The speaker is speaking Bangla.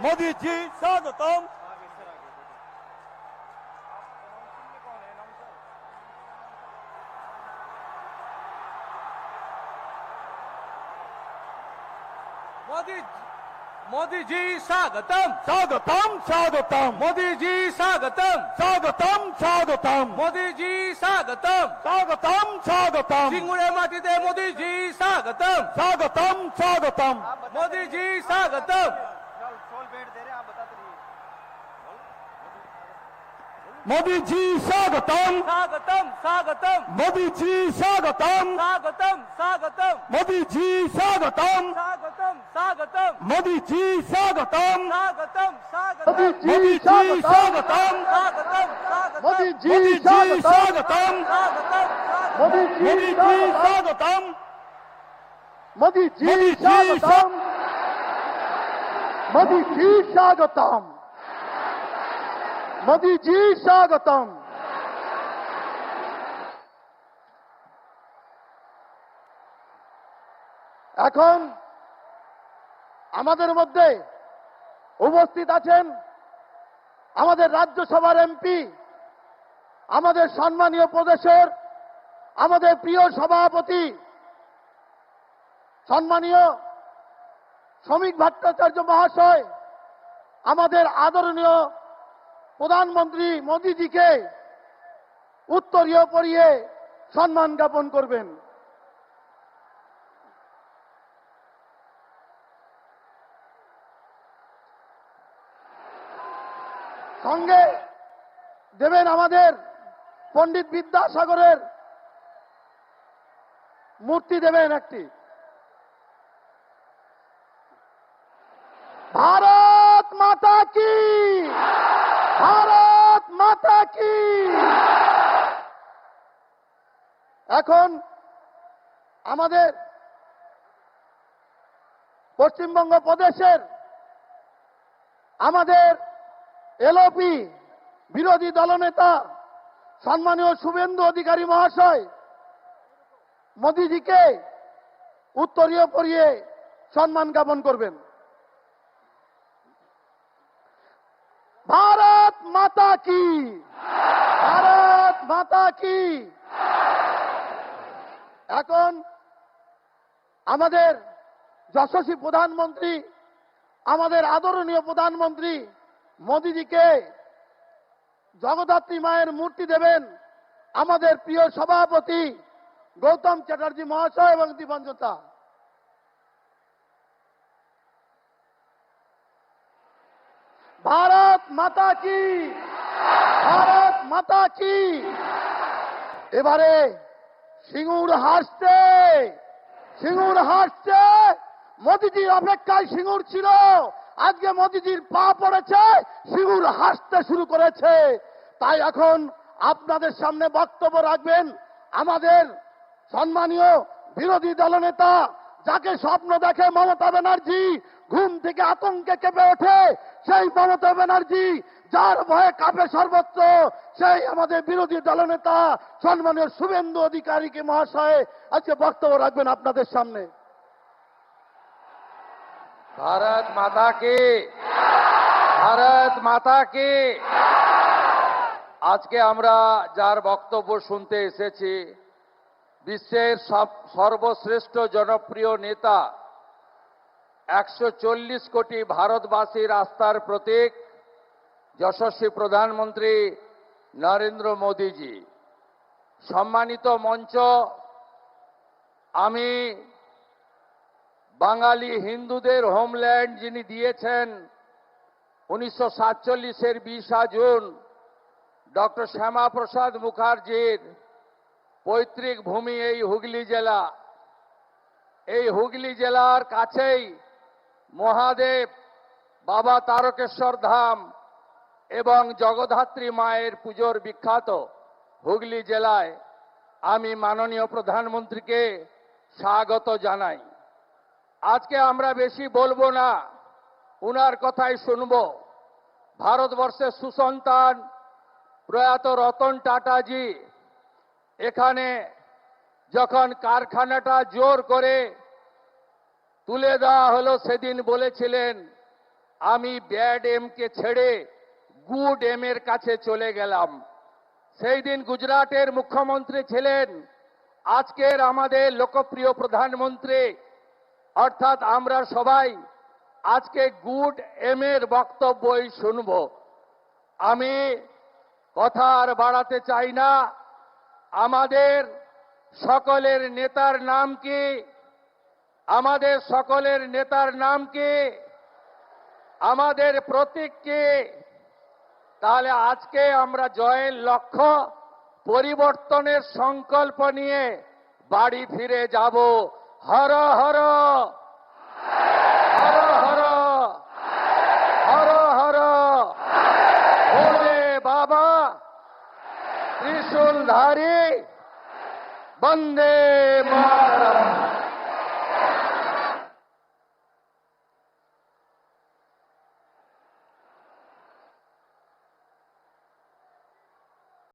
मोदी जी स्वागतम। मोदी मोदी जी स्वागतम। स्वागतम स्वागतम। मोदी जी स्वागतम। स्वागतम स्वागतम। मोदी जी स्वागतम। स्वागतम स्वागतम। सिंगुड़े माटी दे मोदी जी स्वागतम। स्वागतम स्वागतम। मोदी जी स्वागतम। മോദിജി സ്വാഗതം സ്വാഗതം സ്വാഗതം മോദിജി സ്വാഗതം സ്വാഗതം സ്വാഗതം മോദിജി സ്വാഗതം സ്വാഗതം സ്വാഗതം മോദിജി സ്വാഗതം സ്വാഗതം സ്വാഗതം മോദിജി സ്വാഗതം സ്വാഗതം സ്വാഗതം മോദിജി സ്വാഗതം സ്വാഗതം മോദിജി സ്വാഗതം മോദിജി സ്വാഗതം മോദിജി സ്വാഗതം मोदी जी स्वागतम। এখন আমাদের মধ্যে উপস্থিত আছেন আমাদের রাজ্যসভার এমপি, আমাদের সম্মানীয় প্রদেশের আমাদের প্রিয় সভাপতি, সম্মানীয় শ্রমিক ভট্টাচার্য মহাশয়, আমাদের আদরণীয় প্রধানমন্ত্রী মোদীজিকে উত্তরীয় পরিয়ে সম্মান জ্ঞাপন করবেন। সঙ্গে দেবেন আমাদের পণ্ডিত বিদ্যাসাগরের মূর্তি দেবেন একটি। ভারত মাতা কি? ভারত মাতা কি? এখন আমাদের পশ্চিমবঙ্গ প্রদেশের আমাদের এলওপি বিরোধী দলনেতা সম্মানীয় শুভেন্দু অধিকারী মহাশয় মোদীজিকে উত্তরীয় পরিয়ে সম্মান জ্ঞাপন করবেন ভারত মাতা কি? ভারত মাতা কি? এখন আমাদের যশস্বী প্রধানমন্ত্রী, আমাদের আদরণীয় প্রধানমন্ত্রী মোদীজিকে জগদ্ধাত্রী মায়ের মূর্তি দেবেন আমাদের প্রিয় সভাপতি গৌতম চ্যাটার্জি মহাশয় এবং দিবঞ্জতা ভারত মাতা কি? ভারত মাতা কি? এবারে সিঙ্গুর হাসছে সিঙ্গুর হাসছে মোদিজির অপেক্ষায় সিঙ্গুর ছিল। আজকে মোদিজির পা পড়েছে, সিঙ্গুর হাসতে শুরু করেছে। তাই এখন আপনাদের সামনে বক্তব্য রাখবেন আমাদের সম্মানীয় বিরোধী দলনেতা, যাকে স্বপ্ন দেখে মমতা ব্যানার্জি ঘুম থেকে আতঙ্কে কেঁপে ওঠে সেই মমতা ব্যানার্জি, যার ভয়ে কাঁপে সর্বত্র সেই আমাদের বিরোধী দলনেতা সম্মানীয় শুভেন্দু অধিকারীকে মহাশয়, আজকে বক্তব্য রাখবেন আপনাদের সামনে। ভারত মাতা কি? ভারত মাতা কি? আজকে আমরা যার বক্তব্য শুনতে এসেছি, বিশ্বের সব- সর্বশ্রেষ্ঠ জনপ্রিয় নেতা একশো চল্লিশ কোটি ভারতবাসীর আস্থার প্রতীক, যশস্বী প্রধানমন্ত্রী নরেন্দ্র মোদীজি। সম্মানিত মঞ্চ, আমি বাঙালি হিন্দুদের হোমল্যান্ড যিনি দিয়েছেন উনিশশো সাতচল্লিশের বিশা জুন, ডক্টর শ্যামাপ্রসাদ মুখার্জির পৈতৃক ভূমি এই হুগলি জেলা। এই হুগলি জেলার কাছেই মহাদেব, বাবা তারকেশ্বর ধাম এবং জগদ্ধাত্রী মায়ের পুজোর বিখ্যাত হুগলি জেলায় আমি মাননীয় প্রধানমন্ত্রীকে স্বাগত জানাই। আজকে আমরা বেশি বলব না, উনার কথাই শুনব। ভারতবর্ষের সুসন্তান প্রয়াত রতন টাটাজি এখানে যখন কারখানাটা জোর করে তুলে দেওয়া হলো সেদিন বলেছিলেন, আমি ব্যাড এমকে ছেড়ে গুড এম এর কাছে চলে গেলাম। সেই দিন গুজরাটের মুখ্যমন্ত্রী ছিলেন, আজকের আমাদের লোকপ্রিয় প্রধানমন্ত্রী। অর্থাৎ আমরা সবাই আজকে গুড এম এর বক্তব্যই শুনব। আমি কথা আর বাড়াতে চাই না। আমাদের সকলের নেতার নাম কি? আমাদের সকলের নেতার নাম কি? আমাদের প্রতীক কি? তাহলে আজকে আমরা জয়ের লক্ষ্য পরিবর্তনের সংকল্প নিয়ে বাড়ি ফিরে যাব। হর হর। হর হর। হর হর। ভোলে বাবা, ত্রিশূলধারী, বন্দে মাতরম।